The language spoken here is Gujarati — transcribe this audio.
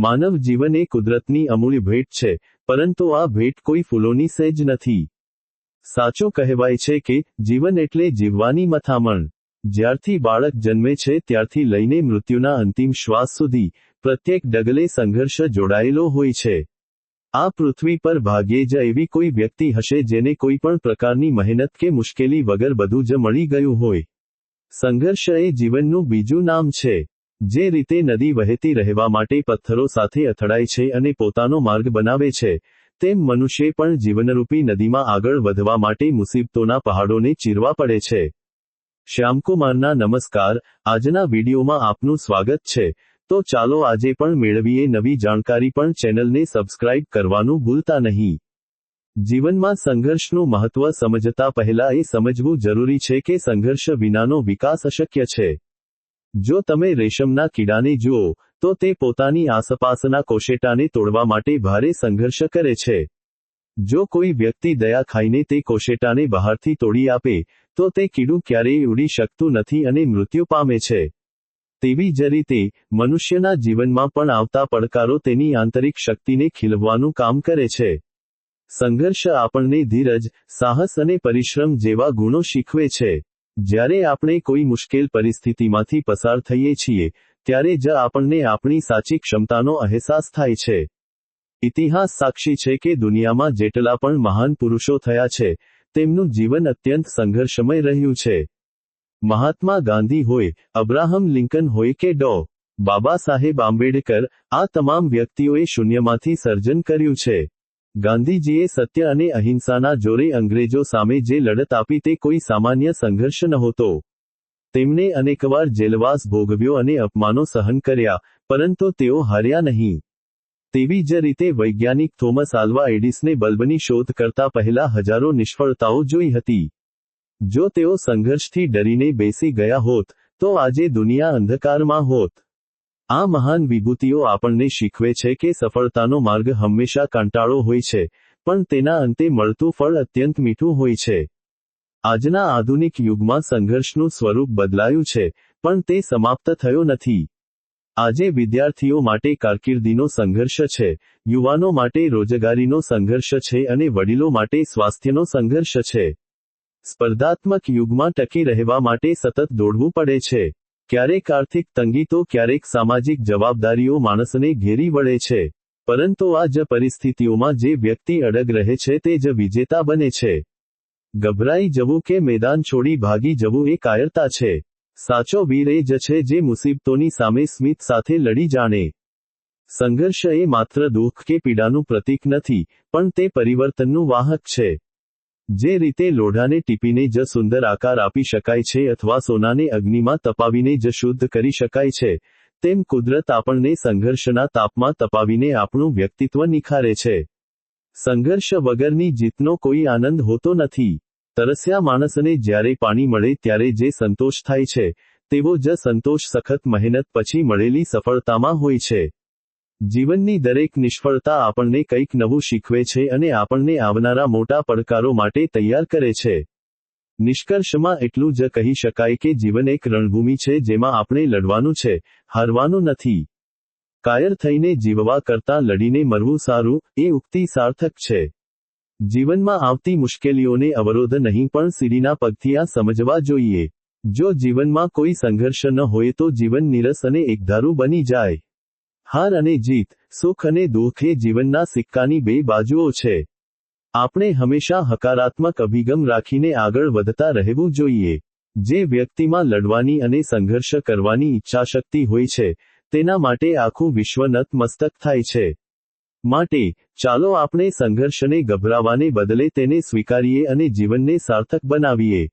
માનવ જીવન એ કુદરતની અમૂલ્ય ભેટ છે, પરંતુ આ ભેટ કોઈ ફૂલોની સહેજ નથી. સાચો કહેવાય છે કે, જીવન એટલે જીવવાની મથામણ. જ્યારથી બાળક જન્મે છે, ત્યારથી લઈને મૃત્યુના અંતિમ શ્વાસ સુધી, પ્રત્યેક ડગલે સંઘર્ષ જોડાયેલો હોય છે. આ પૃથ્વી પર ભાગ્યે જ એવી કોઈ વ્યક્તિ હશે જેને કોઈ પણ પ્રકારની મહેનત કે મુશ્કેલી વગર બધું જ મળી ગયું હોય. સંઘર્ષ એ જીવનનું બીજું નામ છે. જે રીતે નદી વહેતી રહેવા માટે પથ્થરો સાથે અથડાય છે અને પોતાનો માર્ગ બનાવે છે, તેમ મનુષ્ય પણ જીવનરૂપી નદીમાં આગળ વધવા માટે મુસીબતોના પહાડોને ચીરવા પડે છે. શ્યામકુમારના નમસ્કાર, આજના વિડીયોમાં આપનું સ્વાગત છે. તો ચાલો આજે પણ મેળવીએ નવી જાણકારી પણ ચેનલને સબસ્ક્રાઇબ કરવાનું ભૂલતા નહીં. જીવનમાં સંઘર્ષનું મહત્વ સમજતા પહેલા એ સમજવું જરૂરી છે કે સંઘર્ષ વિનાનો વિકાસ અશક્ય છે. જો તમે રેશમના કીડાને જુઓ, તો તે પોતાની આસપાસના કોશેટાને તોડવા માટે ભારે સંઘર્ષ કરે છે. જો કોઈ વ્યક્તિ દયા ખાઈને તે કોશેટાને બહારથી તોડી આપે, તો તે કીડું ક્યારેય ઉડી શકતું નથી અને મૃત્યુ પામે છે. તેવી જ રીતે, મનુષ્યના જીવનમાં પણ આવતા પડકારો તેની આંતરિક શક્તિને ખીલવવાનું કામ કરે છે. સંઘર્ષ આપણને ધીરજ, સાહસ અને પરિશ્રમ જેવા ગુણો શીખવે છે. જ્યારે આપણે કોઈ મુશ્કેલ પરિસ્થિતિમાંથી પસાર થઈએ છીએ, ત્યારે જ આપણને આપણી સાચી ક્ષમતાનો અહેસાસ થાય છે. ઇતિહાસ સાક્ષી છે કે દુનિયામાં જેટલા પણ મહાન પુરુષો થયા છે, તેમનું જીવન અત્યંત સંઘર્ષમય રહ્યું છે. મહાત્મા ગાંધી હોય, અબ્રાહમ લિંકન હોય કે ડો, બાબા સાહેબ આંબેડકર, આ તમામ વ્યક્તિઓએ શૂન્યમાંથી સર્જન કર્યું છે. ગાંધીજીએ સત્ય અને અહિંસાના જોરે અંગ્રેજો સામે જે લડત આપી તે કોઈ સામાન્ય સંઘર્ષ નહોતો. તેમણે અનેકવાર જેલવાસ ભોગવ્યો અને અપમાનો સહન કર્યા, પરંતુ તેઓ હાર્યા નહીં. તેવી જ રીતે વૈજ્ઞાનિક થોમસ આલ્વા એડિસને બલ્બની શોધ કરતા પહેલા હજારો નિષ્ફળતાઓ જોઈ હતી. જો તેઓ સંઘર્ષથી ડરીને બેસી ગયા હોત, તો આજે દુનિયા અંધકારમાં હોત. આ મહાન વિભૂતિઓ આપણને શીખવે છે કે સફળતાનો માર્ગ હંમેશા કંટાળો હોય છે, પણ તેના અંતે મળતું ફળ અત્યંત મીઠું હોય છે. આજના આધુનિક યુગમાં સંઘર્ષનું સ્વરૂપ બદલાયું છે, પણ તે સમાપ્ત થયો નથી. આજે વિદ્યાર્થીઓ માટે કારકિર્દીનો સંઘર્ષ છે, યુવાનો માટે રોજગારીનો સંઘર્ષ છે અને વડીલો માટે સ્વાસ્થ્યનો સંઘર્ષ છે. સ્પર્ધાત્મક યુગમાં ટકી રહેવા માટે સતત દોડવું પડે છે. ક્યારેક આર્થિક તંગી તો ક્યારેક સામાજિક જવાબદારીઓ માણસને ઘેરી વળે છે. પરંતુ આ જ પરિસ્થિતિઓમાં જે વ્યક્તિ અડગ રહે છે તે જ વિજેતા બને છે. ગભરાઈ જવું કે મેદાન છોડી ભાગી જવું એ કાયરતા છે. સાચો વીર એ જ છે જે મુસીબતોની સામે સ્મિત સાથે લડી જાણે. સંઘર્ષ એ માત્ર દુઃખ કે પીડાનું પ્રતીક નથી, પણ તે પરિવર્તનનું વાહક છે. જે રીતે લોઢાને ટીપીને જ સુંદર આકાર આપી શકાય છે અથવા સોનાને અગ્નિમાં તપાવીને જ શુદ્ધ કરી શકાય છે, તેમ કુદરત આપણને સંઘર્ષના તાપમાં તપાવીને આપણું વ્યક્તિત્વ નિખારે છે. સંઘર્ષ વગરની જીતનો કોઈ આનંદ હોતો નથી. તરસ્યા માણસને જ્યારે પાણી મળે ત્યારે જે સંતોષ થાય છે, તેવો જ સંતોષ સખત મહેનત પછી મળેલી સફળતામાં હોય છે. જીવનની દરેક નિષ્ફળતા આપણને કંઈક નવું શીખવે છે અને આપણને આવનારા મોટા પડકારો માટે તૈયાર કરે છે. નિષ્કર્ષમાં એટલું જ કહી શકાય કે જીવન એક રણભૂમિ છે જેમાં આપણે લડવાનું છે, હારવાનું નથી. કાયર થઈને જીવવા કરતાં લડીને મરવું સારું, એ ઉક્તિ સાર્થક છે. જીવનમાં આવતી મુશ્કેલીઓને અવરોધ નહીં પણ સીડીના પગથી આ સમજવા જોઈએ. જો જીવનમાં કોઈ સંઘર્ષ ન હોય તો જીવન નીરસ અને એકધારું બની જાય. હાર અને જીત, સુખ અને દુઃખ એ જીવનના સિક્કાની બે બાજુઓ છે. આપણે હંમેશા હકારાત્મક અભિગમ રાખીને આગળ વધતા રહેવું જોઈએ. જે વ્યક્તિમાં લડવાની અને સંઘર્ષ કરવાની ઈચ્છાશક્તિ હોય છે, તેના માટે આખું વિશ્વ નતમસ્તક થાય છે. માટે, ચાલો આપણે સંઘર્ષને ગભરાવાને બદલે તેને સ્વીકારીએ અને જીવનને સાર્થક બનાવીએ.